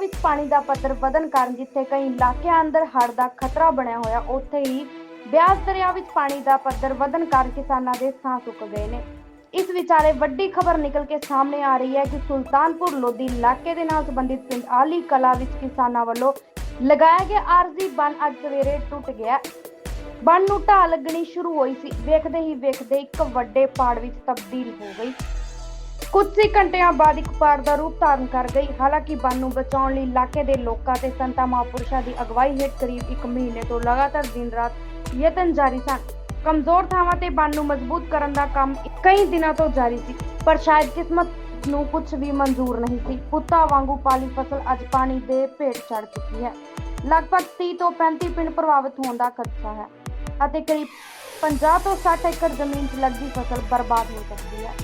ਵਿੱਚ ਪਾਣੀ ਦਾ ਪੱਧਰ ਵਧਣ ਕਾਰਨ ਜਿੱਥੇ ਕਈ ਇਲਾਕਿਆਂ ਅੰਦਰ ਹੜ੍ਹ ਦਾ ਖਤਰਾ ਬਣਿਆ ਹੋਇਆ, ਉੱਥੇ ਹੀ ਬਿਆਸ ਦਰਿਆ ਵਿੱਚ ਪਾਣੀ ਦਾ ਪੱਧਰ ਵਧਣ ਕਾਰਨ ਕਿਸਾਨਾਂ ਦੇ ਸਾਹ ਸੁੱਕ ਗਏ ਨੇ। ਇਸ ਵਿਚਾਲੇ ਵੱਡੀ ਖਬਰ ਨਿਕਲ ਕੇ ਸਾਹਮਣੇ ਆ ਰਹੀ ਹੈ ਕਿ ਸੁਲਤਾਨਪੁਰ ਲੋਧੀ ਇਲਾਕੇ ਦੇ ਨਾਲ ਸੰਬੰਧਿਤ ਪਿੰਡ ਆਲੀ ਕਲਾ ਵਿੱਚ ਕਿਸਾਨਾਂ ਵੱਲੋਂ ਲਗਾਇਆ ਗਿਆ ਆਰਜ਼ੀ ਬੰਨ ਅੱਜ ਸਵੇਰੇ ਟੁੱਟ ਗਿਆ। ਬੰਨ ਨੂੰ ਢਾਹ ਲੱਗਣੀ ਸ਼ੁਰੂ ਹੋਈ ਸੀ। ਵੇਖਦੇ ਹੀ ਵੇਖਦੇ ਇੱਕ ਵੱਡੇ ਪਾੜ ਵਿੱਚ ਤਬਦੀਲ ਹੋ ਗਈ। ਕੁਝ ਹੀ ਘੰਟਿਆਂ ਬਾਅਦ ਇੱਕ ਪਾੜ ਦਾ ਰੂਪ ਧਾਰਨ ਕਰ ਗਈ। ਹਾਲਾਂਕਿ ਬੰਨ ਨੂੰ ਬਚਾਉਣ ਲਈ ਇਲਾਕੇ ਦੇ ਲੋਕਾਂ ਤੇ ਸੰਤਾਂ ਮਹਾਂਪੁਰਸ਼ਾਂ ਦੀ ਅਗਵਾਈ ਹੇਠ ਕਰੀਬ ਇੱਕ ਮਹੀਨੇ ਤੋਂ ਲਗਾਤਾਰ ਦਿਨ ਰਾਤ ਯਤਨ ਜਾਰੀ ਸਨ। ਕਮਜ਼ੋਰ ਥਾਵਾਂ ਤੇ ਬੰਨ ਨੂੰ ਮਜ਼ਬੂਤ ਕਰਨ ਦਾ ਕੰਮ ਕਈ ਦਿਨਾਂ ਤੋਂ ਜਾਰੀ ਸੀ, ਪਰ ਸ਼ਾਇਦ ਕਿਸਮਤ ਨੂੰ ਕੁਝ ਵੀ ਮਨਜ਼ੂਰ ਨਹੀਂ ਸੀ। ਪੁੱਤਾਂ ਵਾਂਗੂ ਪਾਲੀ ਫਸਲ ਅੱਜ ਪਾਣੀ ਦੇ ਭੇਟ ਚੜ ਚੁੱਕੀ ਹੈ। ਲਗਭਗ 30 ਤੋਂ 35 ਪਿੰਡ ਪ੍ਰਭਾਵਿਤ ਹੋਣ ਦਾ ਖਦਸ਼ਾ ਹੈ ਅਤੇ ਕਰੀਬ 50 ਤੋਂ 60 ਏਕੜ ਜ਼ਮੀਨ 'ਚ ਲੱਗੀ ਫਸਲ ਬਰਬਾਦ ਹੋ ਸਕਦੀ ਹੈ।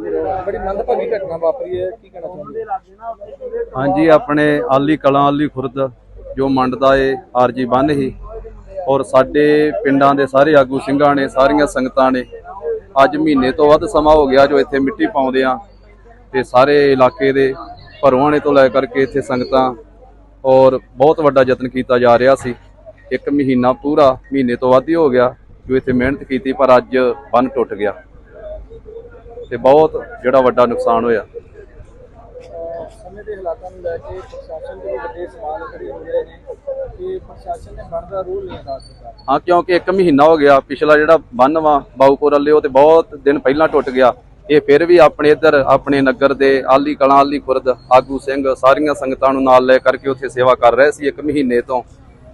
ਬੜੀ ਮੰਦਭਾਗੀ ਘਟਨਾ ਵਾਪਰੀ ਹੈ ਕੀ ਕਹਿਣਾ ਚਾਹੁੰਦੇ ਹਾਂਜੀ ਆਪਣੇ ਆਲੀ ਕਲਾਂ ਆਲੀ ਖੁਰਦ ਜੋ ਮੰਡ ਦਾ ਇਹ ਆਰਜੀ ਬੰਨ ਹੀ ਔਰ ਸਾਡੇ ਪਿੰਡਾਂ ਦੇ ਸਾਰੇ ਆਗੂ ਸਿੰਘਾਂ ਨੇ ਸਾਰੀਆਂ ਸੰਗਤਾਂ ਨੇ ਅੱਜ ਮਹੀਨੇ ਤੋਂ ਵੱਧ ਸਮਾਂ ਹੋ ਗਿਆ ਜੋ ਇੱਥੇ ਮਿੱਟੀ ਪਾਉਂਦੇ ਆ ਤੇ ਸਾਰੇ ਇਲਾਕੇ ਦੇ ਭਰਵਾਣੇ ਤੋਂ ਲੈ ਕਰਕੇ ਇੱਥੇ ਸੰਗਤਾਂ ਔਰ ਬਹੁਤ ਵੱਡਾ ਯਤਨ ਕੀਤਾ ਜਾ ਰਿਹਾ ਸੀ। ਇੱਕ ਮਹੀਨਾ ਪੂਰਾ ਮਹੀਨੇ ਤੋਂ ਵੱਧ ਹੀ ਹੋ ਗਿਆ ਜੋ ਇੱਥੇ ਮਿਹਨਤ ਕੀਤੀ ਪਰ ਅੱਜ ਬੰਨ ਟੁੱਟ ਗਿਆ। ਤੇ ਬਹੁਤ ਜਿਹੜਾ ਵੱਡਾ ਨੁਕਸਾਨ ਹੋਇਆ। ਸਮੇਂ ਦੇ ਹਾਲਾਤਾਂ ਨੂੰ ਲੈ ਕੇ ਪ੍ਰਸ਼ਾਸਨ ਦੇ ਵੀ ਵੱਡੇ ਸਵਾਲ ਖੜੇ ਹੋ ਰਹੇ ਨੇ ਕਿ ਪ੍ਰਸ਼ਾਸਨ ਨੇ ਬਣਦਾ ਰੋਲ ਨਹੀਂ ਅਦਾ ਕੀਤਾ। ਹਾਂ ਕਿਉਂਕਿ ਇੱਕ ਮਹੀਨਾ ਹੋ ਗਿਆ ਪਿਛਲਾ ਜਿਹੜਾ ਬੰਨ ਵਾ ਵਾਲੇ ਉਹ ਤੇ ਬਹੁਤ ਦਿਨ ਪਹਿਲਾਂ ਟੁੱਟ ਗਿਆ। ਇਹ ਫਿਰ ਵੀ ਆਪਣੇ ਇੱਧਰ ਆਪਣੇ ਨਗਰ ਦੇ ਆਲੀ ਕਲਾਂ ਆਲੀ ਖੁਰਦ ਆਗੂ ਸਿੰਘ ਸਾਰੀਆਂ ਸੰਗਤਾਂ ਨੂੰ ਨਾਲ ਲੈ ਕਰਕੇ ਉੱਥੇ ਸੇਵਾ ਕਰ ਰਹੇ ਸੀ ਇੱਕ ਮਹੀਨੇ ਤੋਂ।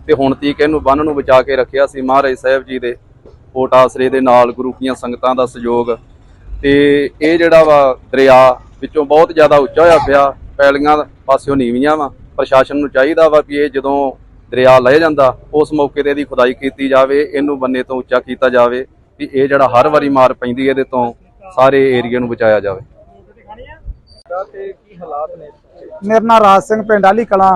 ਤੇ ਹੁਣ ਤੀਕ ਇਹਨੂੰ ਬੰਨ ਨੂੰ ਬਚਾ ਕੇ ਰੱਖਿਆ ਸੀ ਮਹਾਰਾਜ ਸਾਹਿਬ ਜੀ ਦੇ ਓਟ ਆਸਰੇ ਦੇ ਨਾਲ ਗੁਰੂ ਕੀਆਂ ਸੰਗਤਾਂ ਦਾ ਸਹਿਯੋਗ। ਤੇ ਇਹ ਜਿਹੜਾ ਵਾ ਦਰਿਆ ਵਿੱਚੋਂ ਬਹੁਤ ਜ਼ਿਆਦਾ ਉੱਚਾ ਹੋਇਆ ਪਿਆ, ਪੈਲੀਆਂ ਪਾਸਿਓਂ ਨੀਵੀਆਂ ਵਾ। ਪ੍ਰਸ਼ਾਸਨ ਨੂੰ ਚਾਹੀਦਾ ਵਾ ਕਿ ਇਹ ਜਦੋਂ ਦਰਿਆ ਲਹਿ ਜਾਂਦਾ, ਉਸ ਮੌਕੇ ਤੇ ਇਹਦੀ ਖੁਦਾਈ ਕੀਤੀ ਜਾਵੇ, ਇਹਨੂੰ ਬੰਨੇ ਤੋਂ ਉੱਚਾ ਕੀਤਾ ਜਾਵੇ ਵੀ ਇਹ ਜਿਹੜਾ ਹਰ ਵਾਰੀ ਮਾਰ ਪੈਂਦੀ ਇਹਦੇ ਤੋਂ ਸਾਰੇ ਏਰੀਆ ਨੂੰ ਬਚਾਇਆ ਜਾਵੇ। ਦਾ ਤੇ ਮੇਰਾ ਨਾਮ ਰਾਜ ਸਿੰਘ, ਪਿੰਡ ਆਲੀ ਕਲਾਂ।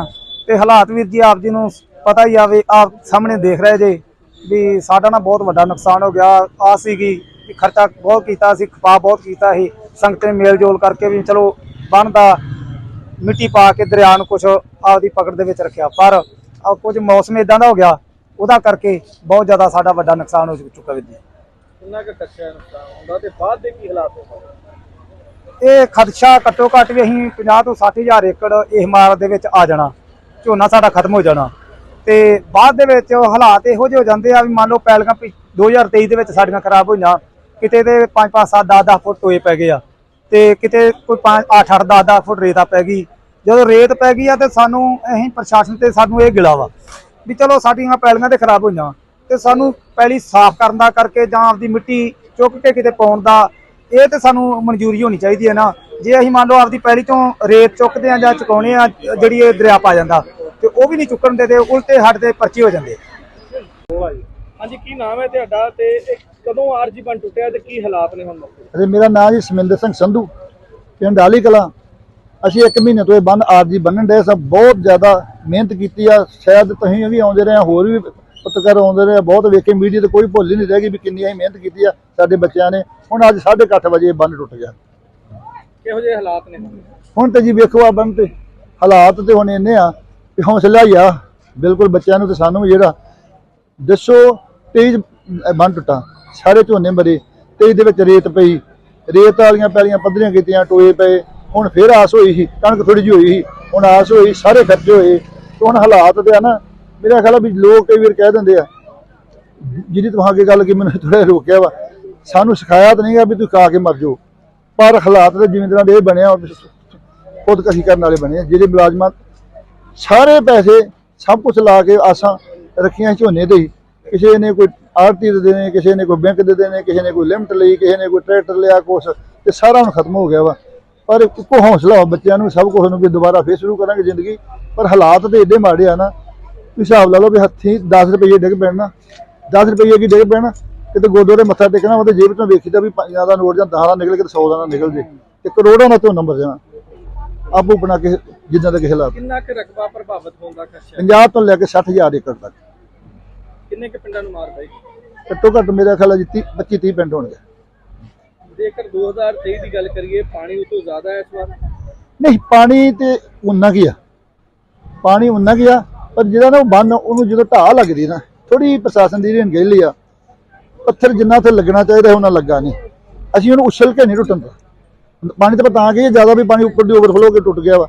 ਤੇ ਹਾਲਾਤ ਵੀਰ ਜੀ, ਆਪ ਜੀ ਨੂੰ ਪਤਾ ਹੀ ਆਵੇ ਆਪ ਸਾਹਮਣੇ ਦੇਖ ਰਹੇ ਜੇ ਵੀ ਸਾਡਾ ਨਾ ਬਹੁਤ ਵੱਡਾ ਨੁਕਸਾਨ ਹੋ ਗਿਆ। ਆ ਸੀਗੀ ਖਰਚਾ ਬਹੁਤ ਕੀਤਾ ਸੀ ਖਪਾ ਬਹੁਤ ਕੀਤਾ ਸੀ ਸੰਗਤ ਨੇ ਮੇਲ ਜੋਲ ਕਰਕੇ ਵੀ ਚਲੋ ਬੰਨ ਦਾ ਮਿੱਟੀ ਪਾ ਕੇ ਦਰਿਆ ਨੂੰ ਕੁਝ ਆਪਦੀ ਪਕੜ ਦੇ ਵਿੱਚ ਰੱਖਿਆ। ਪਰ ਆ ਕੁਝ ਮੌਸਮ ਇਦਾਂ ਦਾ ਹੋ ਗਿਆ ਉਹਦਾ ਕਰਕੇ ਬਹੁਤ ਜ਼ਿਆਦਾ ਸਾਡਾ ਵੱਡਾ ਨੁਕਸਾਨ ਹੋ ਚੁੱਕਾ ਵੀਰ ਜੀ ਕਿੰਨਾ ਕੁ ਖਰਚਾ ਨੁਕਸਾਨ ਹੁੰਦਾ ਤੇ ਬਾਅਦ ਦੇ ਕੀ ਹਾਲਾਤ ਹੋ ਸਕਦੇ? ਇਹ ਖਦਸ਼ਾ ਘੱਟੋ ਘੱਟ ਵੀ ਅਸੀਂ 50 ਤੋਂ 60 ਹਜ਼ਾਰ ਏਕੜ ਇਸ ਮਾਰ ਦੇ ਵਿੱਚ ਆ ਜਾਣਾ ਝੋਨਾ ਸਾਡਾ ਖਤਮ ਹੋ ਜਾਣਾ। ਤੇ ਬਾਅਦ ਦੇ ਵਿੱਚ ਹਾਲਾਤ ਇਹੋ ਜਿਹੇ ਹੋ ਜਾਂਦੇ ਆ ਵੀ ਮੰਨ ਲਓ ਪੈਲੀਆਂ ਵੀ 2023 ਦੇ ਵਿੱਚ ਸਾਡੀਆਂ ਖਰਾਬ ਹੋਈਆਂ ਕਿਤੇ ਤੇ 5 5 7 10 10 ਫੁੱਟ ਟੋਏ ਪੈ ਗਏ ਆ। ਤੇ ਕਿਤੇ ਕੋਈ 5 8 8 10 10 ਫੁੱਟ ਰੇਤਾ ਪੈ ਗਈ। ਜਦੋਂ ਰੇਤ ਪੈ ਗਈ ਆ ਤੇ ਸਾਨੂੰ ਅਸੀਂ ਪ੍ਰਸ਼ਾਸਨ ਤੇ ਸਾਨੂੰ ਇਹ ਗਿਲਾ ਵਾ ਵੀ ਚਲੋ ਸਾਡੀਆਂ ਪੈਲੀਆਂ ਤੇ ਖਰਾਬ ਹੋਈਆਂ। ਤੇ ਸਾਨੂੰ ਪੈਲੀ ਸਾਫ਼ ਕਰਨ ਦਾ ਕਰਕੇ ਜਾਂ ਆਪਦੀ ਮਿੱਟੀ ਚੁੱਕ ਕੇ ਕਿਤੇ ਪਾਉਣ ਦਾ, ਇਹ ਤੇ ਸਾਨੂੰ ਮਨਜ਼ੂਰੀ ਹੋਣੀ ਚਾਹੀਦੀ ਹੈ ਨਾ। ਜੇ ਅਸੀਂ ਮੰਨ ਲਓ ਆਪਦੀ ਪੈਲੀ ਤੋਂ ਰੇਤ ਚੁੱਕਦੇ ਆ ਜਾਂ ਚੁਕਾਉਣੇ ਆ, ਜਿਹੜੀ ਇਹ ਦਰਿਆ ਪਾ ਜਾਂਦਾ, ਤੇ ਉਹ ਵੀ ਨਹੀਂ ਚੁੱਕਣ ਦੇ ਤੇ ਉਲਟੇ ਹੱਟ ਦੇ ਪਰਚੇ ਹੋ ਜਾਂਦੇ ਹਾਂਜੀ ਕੀ ਨਾਮ ਹੈ ਤੁਹਾਡਾ ਤੇ ਇਹ ਕਦੋਂ ਆਰਜੀ ਬਣ ਟੁੱਟਿਆ ਤੇ ਕੀ ਹਾਲਾਤ ਨੇ ਹੁਣ ਮੌਕੇ ਮੇਰਾ ਨਾਮ ਜੀ ਸਮਿੰਦਰ ਸਿੰਘ ਸੰਧੂ ਪਿੰਡ ਆਲੀ ਕਲਾਂ। ਅਸੀਂ ਇੱਕ ਮਹੀਨੇ ਤੋਂ ਇਹ ਬੰਨ ਆਰਜੀ ਬੰਨਣ ਦੇ ਸਭ ਬਹੁਤ ਜ਼ਿਆਦਾ ਮਿਹਨਤ ਕੀਤੀ ਆ। ਸ਼ਾਇਦ ਤੁਸੀਂ ਵੀ ਆਉਂਦੇ ਰਹੇ ਹੋਰ ਵੀ ਪੱਤਰਕਾਰ ਆਉਂਦੇ ਰਹੇ ਬਹੁਤ ਵੇਖੇ ਮੀਡੀਆ ਤੇ ਕੋਈ ਭੁੱਲ ਹੀ ਨਹੀਂ ਰਹਿ ਗਈ ਵੀ ਕਿੰਨੀ ਅਸੀਂ ਮਿਹਨਤ ਕੀਤੀ ਆ ਸਾਡੇ ਬੱਚਿਆਂ ਨੇ। ਹੁਣ ਅੱਜ 8:30 ਵਜੇ ਇਹ ਬੰਨ ਟੁੱਟ ਗਿਆ। ਕਿਹੋ ਜਿਹੇ ਹਾਲਾਤ ਨੇ ਹੁਣ? ਤੇ ਜੀ ਵੇਖੋ ਆ ਬੰਨ ਤੇ ਹਾਲਾਤ ਤੇ ਹੁਣ ਇੰਨੇ ਆ ਵੀ ਹੌਸਲਾ ਹੀ ਆ। ਬਿਲਕੁਲ ਬੱਚਿਆਂ ਨੂੰ ਤੇ ਸਾਨੂੰ ਜਿਹੜਾ ਦੱਸੋ ਤੇਜ਼ ਬੰਨ ਟੁੱਟਾ। ਸਾਰੇ ਝੋਨੇ ਮਰੇ, ਤੇਜ਼ ਦੇ ਵਿੱਚ ਰੇਤ ਪਈ। ਰੇਤ ਵਾਲੀਆਂ ਪੈਲੀਆਂ ਪੱਧਰੀਆਂ ਕੀਤੀਆਂ, ਟੋਏ ਪਏ। ਹੁਣ ਫੇਰ ਆਸ ਹੋਈ ਸੀ, ਕਣਕ ਥੋੜੀ ਜਿਹੀ ਹੋਈ ਸੀ। ਹੁਣ ਆਸ ਹੋਈ, ਸਾਰੇ ਖਰਚੇ ਹੋਏ। ਤੇ ਹੁਣ ਹਾਲਾਤ ਤੇ ਆ ਨਾ, ਮੇਰਾ ਖਿਆਲ ਆ ਵੀ ਲੋਕ ਕਈ ਵਾਰ ਕਹਿ ਦਿੰਦੇ ਆ, ਜਿਹਦੀ ਤੁਹਾਂ ਅੱਗੇ ਗੱਲ ਕਿ ਮੈਨੂੰ ਥੋੜਾ ਰੋਕਿਆ ਵਾ। ਸਾਨੂੰ ਸਿਖਾਇਆ ਤਾਂ ਨਹੀਂਗਾ ਵੀ ਤੁਸੀਂ ਖਾ ਕੇ ਮਰ ਜਾਓ। ਪਰ ਹਾਲਾਤ ਤੇ ਜਿਵੇਂ ਦੇ ਇਹ ਬਣਿਆ ਖੁਦਕਸ਼ੀ ਕਰਨ ਵਾਲੇ ਬਣੇ ਜਿਹੜੇ ਮੁਲਾਜ਼ਮਾਂ ਸਾਰੇ ਪੈਸੇ ਸਭ ਕੁਝ ਲਾ ਕੇ ਆਸਾਂ ਰੱਖੀਆਂ ਝੋਨੇ ਤੇ ਹੀ। ਕਿਸੇ ਨੇ ਕੋਈ ਆਰਤੀ ਦੇ ਦੇਣੇ ਕਿਸੇ ਨੇ ਕੋਈ ਬੈਂਕ ਦੇ ਦੇਣੇ ਕਿਸੇ ਨੇ ਕੋਈ ਲਿਮਟ ਲਈ ਕਿਸੇ ਨੇ ਕੋਈ ਟਰੈਕਟਰ ਲਿਆ ਕੁਛ ਤੇ ਸਾਰਾ ਹੁਣ ਖਤਮ ਹੋ ਗਿਆ ਵਾ। ਪਰ ਇੱਕੋ ਹੌਸਲਾ ਬੱਚਿਆਂ ਨੂੰ ਸਭ ਕੁਝ ਨੂੰ ਵੀ ਦੁਬਾਰਾ ਫੇਰ ਸ਼ੁਰੂ ਕਰਾਂਗੇ ਜ਼ਿੰਦਗੀ। ਪਰ ਹਾਲਾਤ ਤੇ ਏਡੇ ਮਾੜੇ ਆ ਨਾ ਹਿਸਾਬ ਲਾ ਲਓ ਵੀ ਹੱਥੀਂ 10 ਰੁਪਏ ਡਿੱਗ ਪੈਣ ਨਾ 10 ਰੁਪਏ ਕੀ ਡਿੱਗ ਪੈਣ? ਕਿਤੇ ਗੁਰਦੁਆਰੇ ਮੱਥਾ ਟੇਕਣਾ ਉਹਦੇ ਜੇਬ ਚੋਂ ਵੇਖੀਦਾ ਵੀ ਪੰਜਾਂ ਦਾ ਨੋਟ ਜਾਂ 10 ਦਾ ਨਿਕਲ ਕੇ 100 ਦਾ ਨਿਕਲ ਜੇ। ਤੇ ਕਰੋੜਾਂ ਦਾ ਤੋਂ ਨੰਬਰ ਜਾਣਾ ਆਪੋ ਬਣਾ ਕੇ ਜਿੱਦਾਂ ਦੇ ਕਿਸੇ ਹਾਲਾਤ। ਕਿੰਨਾ ਕੁ ਰਕਬਾ ਪ੍ਰਭਾਵਿਤ ਹੋਣ ਦਾ ਖਦਸ਼ਾ ਹੈ? 50 ਤੋਂ ਲੈ ਕੇ 60000 ਏਕੜ ਤੱਕ। ਕਿੰਨੇ ਕੁ ਪਿੰਡਾਂ ਨੂੰ ਮਾਰ ਪਈ ਘੱਟੋ ਘੱਟ ਮੇਰਾ ਖਿਆਲ ਹੈ ਜੀ 30 25 30 ਪਿੰਡ ਹੋਣਗੇ। ਜੇਕਰ 2023 ਦੀ ਗੱਲ ਕਰੀਏ ਪਾਣੀ ਉਹ ਤੋਂ ਜ਼ਿਆਦਾ ਹੈ ਇਸ ਵਾਰ? ਨਹੀਂ ਪਾਣੀ ਤੇ ਉਨਾ ਕੀ ਆ। ਪਾਣੀ ਉਨਾ ਕੀ ਆ ਪਰ ਜਿਹੜਾ ਨਾ ਉਹ ਬੰਨ ਉਹਨੂੰ ਜਦੋਂ ਢਾਹ ਲੱਗਦੀ ਨਾ ਥੋੜੀ ਪ੍ਰਸ਼ਾਸਨ ਦੀ ਰਣਗੇਲੀ ਆ ਪੱਥਰ ਜਿੰਨਾ ਤੇ ਲੱਗਣਾ ਚਾਹੀਦਾ ਉਹਨਾਂ ਲੱਗਾ ਨਹੀਂ। ਅਸੀਂ ਉਹਨੂੰ ਉਛਲ ਕੇ ਨਹੀਂ ਟੁੱਟਣ ਦਿੱਤਾ। ਪਾਣੀ ਤੇ ਤਾਂ ਕਿ ਜ਼ਿਆਦਾ ਵੀ ਪਾਣੀ ਉੱਪਰ ਦੀ ਓਵਰਫਲੋ ਕੇ ਟੁੱਟ ਗਿਆ ਵਾ।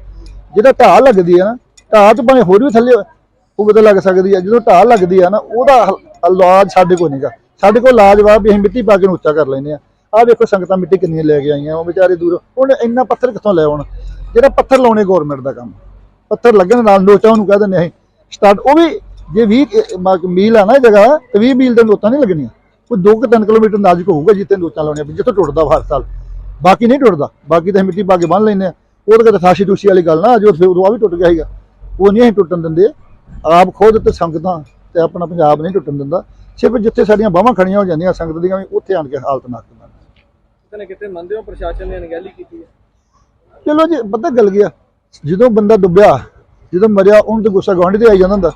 ਜਿਹੜਾ ਢਾਹ ਲੱਗਦੀ ਆ ਨਾ ਢਾਹ ਤੋਂ ਪਾਣੀ ਹੋਰ ਵੀ ਥੱਲੇ ਉਹ ਪਤਾ ਲੱਗ ਸਕਦੀ ਆ, ਜਦੋਂ ਢਾਹ ਲੱਗਦੀ ਆ ਨਾ, ਉਹਦਾ ਇਲਾਜ ਸਾਡੇ ਕੋਲ ਨਹੀਂਗਾ ਸਾਡੇ ਕੋਲ ਇਲਾਜ ਵਾ ਵੀ ਅਸੀਂ ਮਿੱਟੀ ਪਾ ਕੇ ਨੂੰ ਉੱਚਾ ਕਰ ਲੈਂਦੇ ਆ। ਆਹ ਵੇਖੋ ਸੰਗਤਾਂ ਮਿੱਟੀ ਕਿੰਨੀਆਂ ਲੈ ਕੇ ਆਈਆਂ, ਉਹ ਵਿਚਾਰੇ ਦੂਰ। ਉਹਨੇ ਇੰਨਾ ਪੱਥਰ ਕਿੱਥੋਂ ਲੈ ਆਉਣ? ਜਿਹੜਾ ਪੱਥਰ ਲਾਉਣੇ ਗਵਰਨਮੈਂਟ ਦਾ ਕੰਮ। ਪੱਥਰ ਲੱਗਣ ਨਾਲ ਨੋਚਾਂ ਉਹਨੂੰ ਕਹਿ ਦਿੰਦੇ ਅਸੀਂ। ਸਟਾਰਟ, ਉਹ ਵੀ ਜੇ 20 ਮੀਲ ਆ ਨਾ ਜਗ੍ਹਾ, ਤੇ 20 ਮੀਲ ਦੇ ਨੋਚਾਂ ਨਹੀਂ ਲੱਗਣੀਆਂ। ਕੋਈ 2-3 ਕਿਲੋਮੀਟਰ ਨਾਜ਼ੁਕ ਹੋਊਗਾ ਜਿੱਥੇ ਨੋਚਾਂ ਲਾਉਣੀਆਂ ਵੀ ਜਿੱਥੇ ਟੁੱਟਦਾ ਹਰ ਸਾਲ। ਬਾਕੀ ਨਹੀਂ ਟੁੱਟਦਾ। ਬਾਕੀ ਤਾਂ ਅਸੀਂ ਮਿੱਟੀ ਪਾ ਕੇ ਬੰਨ ਲੈਂਦੇ ਆ। ਉਹ ਤਾਂ ਕਿਤੇ ਸਾਸ਼ੀ ਟੂਸ਼ੀ ਵਾਲੀ ਗੱਲ ਨਾ ਜੋ ਫਿਰ ਉਦੋਂ ਆ ਵੀ ਟੁੱਟ ਗਿਆ ਸੀਗਾ। ਉਹ ਨਹੀਂ ਅਸੀਂ ਟੁੱਟਣ ਦਿੰਦੇ। ਆਪ ਖੁਦ ਤੇ ਸੰਗਤਾਂ ਤੇ ਆਪਣਾ ਪੰਜਾਬ ਨਹੀਂ ਟੁੱਟਣ ਦਿੰਦਾ। ਸਿਰਫ ਜਿੱਥੇ ਸਾਡੀਆਂ ਬਾਹਾਂ ਖੜੀਆਂ ਹੋ ਜਾਂਦੀਆਂ ਸੰਗਤ ਦੀਆਂ ਵੀ ਉੱਥੇ ਆਣ ਕੇ ਹਾਲਤ ਨਾ ਕਰਨਾ ਕਿਤੇ ਨਾ ਕਿਤੇ ਮੰਨਦੇ ਹੋ ਪ੍ਰਸ਼ਾਸਨ ਨੇ ਅਣਗਹਿਲੀ ਕੀਤੀ ਹੈ। ਚਲੋ ਜੀ ਪਤਾ ਗੱਲ ਗਿਆ ਜਦੋਂ ਬੰਦਾ ਡੁੱਬਿਆ ਜਦੋਂ ਮਰਿਆ ਉਹਨੂੰ ਤੇ ਗੁੱਸਾ ਗਵਾਂਢੀ ਤੇ ਆਈ ਜਾਂਦਾ ਹੁੰਦਾ।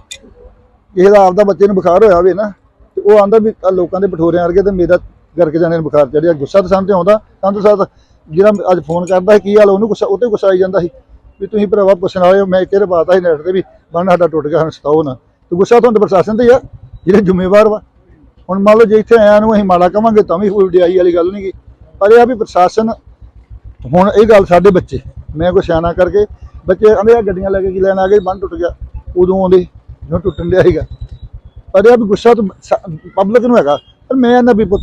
ਕਿਸੇ ਦਾ ਆਪਦਾ ਬੱਚੇ ਨੂੰ ਬੁਖਾਰ ਹੋਇਆ ਹੋਵੇ ਨਾ ਤੇ ਉਹ ਆਂਦਾ ਵੀ ਲੋਕਾਂ ਦੇ ਬਠੋਰਿਆਂ ਵਰਗੇ ਤੇ ਮੇਰਾ ਗਰਕ ਜਾਣੇ ਨੂੰ ਬੁਖਾਰ ਚੜਿਆ ਗੁੱਸਾ ਤਾਂ ਸਾਨੂੰ ਤੇ ਆਉਂਦਾ ਸਾਨੂੰ ਤਾਂ ਜਿਹੜਾ ਅੱਜ ਫੋਨ ਕਰਦਾ ਕੀ ਹਾਲ ਉਹਨੂੰ ਗੁੱਸਾ ਉਹ ਤੇ ਗੁੱਸਾ ਆਈ ਜਾਂਦਾ ਸੀ। ਵੀ ਤੁਸੀਂ ਭਰਾਵਾ ਪੁੱਛਣ ਵਾਲੇ ਹੋ, ਮੈਂ ਕਿਹੜੇ ਬਾਤ ਸੀ ਨੈਟ ਤੇ ਵੀ ਬੰਨ ਸਾਡਾ ਟੁੱਟ ਗਿਆ ਸਾਨੂੰ ਸਤਾਓ ਨਾ। ਤੇ ਗੁੱਸਾ ਤੁਹਾਨੂੰ ਪ੍ਰਸ਼ਾਸਨ ਤੇ ਆ ਜਿਹੜੇ ਜ਼ਿੰਮੇਵਾਰ ਵਾ। ਹੁਣ ਮੰਨ ਲਓ ਜੇ ਇੱਥੇ ਆਇਆ ਨੂੰ ਅਸੀਂ ਮਾੜਾ ਕਵਾਂਗੇ ਤਾਂ ਵੀ ਕੋਈ ਵਡਿਆਈ ਵਾਲੀ ਗੱਲ ਨਹੀਂ ਗੀ। ਪਰ ਇਹ ਆ ਵੀ ਪ੍ਰਸ਼ਾਸਨ ਹੁਣ ਇਹ ਗੱਲ ਸਾਡੇ ਬੱਚੇ ਮੈਂ ਕੋਈ ਸਿਆਣਾ ਕਰਕੇ ਬੱਚੇ ਆਂਦੇ ਆ ਗੱਡੀਆਂ ਲੈ ਕੇ ਕੀ ਲੈਣ ਆ ਗਏ ਬੰਨ ਟੁੱਟ ਗਿਆ। ਉਦੋਂ ਆਉਂਦੇ ਜਦੋਂ ਟੁੱਟਣ ਡਿਆ ਸੀਗਾ। ਪਰ ਇਹ ਆ ਵੀ ਗੁੱਸਾ ਤਾਂ ਪਬਲਿਕ ਨੂੰ ਹੈਗਾ ਪਰ ਮੈਂ ਇਹਨਾਂ ਵੀ ਪੁੱਤ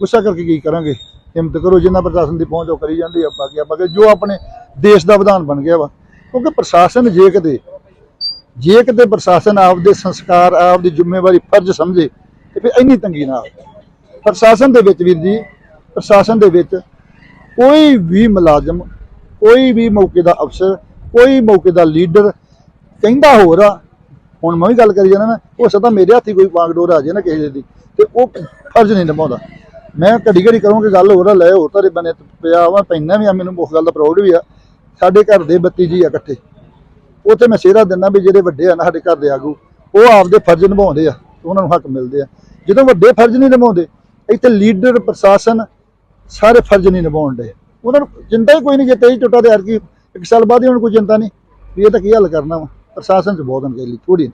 ਗੁੱਸਾ ਕਰਕੇ ਕੀ ਕਰਾਂਗੇ? ਹਿੰਮਤ ਕਰੋ ਜਿੰਨਾ ਪ੍ਰਸ਼ਾਸਨ ਦੀ ਪਹੁੰਚ ਉਹ ਕਰੀ ਜਾਂਦੀ ਆ ਬਾਕੀ ਆਪਾਂ ਜੋ ਆਪਣੇ ਦੇਸ਼ ਦਾ ਵਿਧਾਨ ਬਣ ਗਿਆ ਵਾ। ਕਿਉਂਕਿ ਪ੍ਰਸ਼ਾਸਨ ਜੇ ਕਿਤੇ ਜੇ ਕਿਤੇ ਪ੍ਰਸ਼ਾਸਨ ਆਪਦੇ ਸੰਸਕਾਰ, ਆਪਦੀ ਜ਼ਿੰਮੇਵਾਰੀ ਫਰਜ਼ ਸਮਝੇ, ਤੇ ਫਿਰ ਇੰਨੀ ਤੰਗੀ ਨਾ ਆਵੇ। ਪ੍ਰਸ਼ਾਸਨ ਦੇ ਵਿੱਚ ਵੀਰ ਜੀ, ਪ੍ਰਸ਼ਾਸਨ ਦੇ ਵਿੱਚ ਕੋਈ ਵੀ ਮੁਲਾਜ਼ਮ, ਕੋਈ ਵੀ ਮੌਕੇ ਦਾ ਅਫਸਰ, ਕੋਈ ਮੌਕੇ ਦਾ ਲੀਡਰ ਕਹਿੰਦਾ ਹੋਰ ਆ, ਹੁਣ ਮੈਂ ਵੀ ਗੱਲ ਕਰੀ ਜਾਣਾ ਨਾ, ਉਹ ਸਦਾ ਮੇਰੇ ਹੱਥੀ ਕੋਈ ਵਾਂਗਡੋਰ ਆ ਜਾਏ ਨਾ ਕਿਸੇ ਦੀ। ਤੇ ਉਹ ਫਰਜ਼ ਨਹੀਂ ਨਿਭਾਉਂਦਾ। ਮੈਂ ਘੜੀ ਘੜੀ ਕਰੂੰਗੀ, ਗੱਲ ਹੋਰ ਆ, ਲੈ ਹੋਰ ਤਾਰੇ ਬਨੇ ਪਿਆ ਵਾ ਪੈਣਾ ਵੀ ਆ, ਮੈਨੂੰ ਉਸ ਗੱਲ ਦਾ ਪ੍ਰਾਊਡ ਵੀ ਆ। ਸਾਡੇ ਘਰ ਦੇ 32 ਜੀ ਆ ਇਕੱਠੇ। ਉੱਥੇ ਮੈਂ ਸਿਹਰਾ ਦਿੰਦਾ ਵੀ ਜਿਹੜੇ ਵੱਡੇ ਆ ਨਾ ਸਾਡੇ ਘਰ ਦੇ ਆਗੂ, ਉਹ ਆਪਦੇ ਫਰਜ਼ ਨਿਭਾਉਂਦੇ ਆ, ਉਹਨਾਂ ਨੂੰ ਹੱਕ ਮਿਲਦੇ ਆ। ਜਦੋਂ ਵੱਡੇ ਫਰਜ਼ ਨਹੀਂ ਨਿਭਾਉਂਦੇ, ਇੱਥੇ ਲੀਡਰ, ਪ੍ਰਸ਼ਾਸਨ ਸਾਰੇ ਫਰਜ਼ ਨਹੀਂ ਨਿਭਾਉਣ ਦੇ ਉਹਨਾਂ ਨੂੰ ਚਿੰਤਾ ਹੀ ਕੋਈ ਨਹੀਂ, ਜੇ ਤੇਈ ਟੁੱਟਾ ਦੇ ਯਾਰ ਕੀ ਇੱਕ ਸਾਲ ਬਾਅਦ ਹੀ ਉਹਨਾਂ ਨੂੰ ਕੋਈ ਚਿੰਤਾ ਨਹੀਂ। ਵੀ ਇਹ ਤਾਂ ਕੀ ਹੱਲ ਕਰਨਾ ਵਾ? ਪ੍ਰਸ਼ਾਸਨ ਚ ਬਹੁਤ ਅਣਗਹਿਲੀ ਥੋੜੀ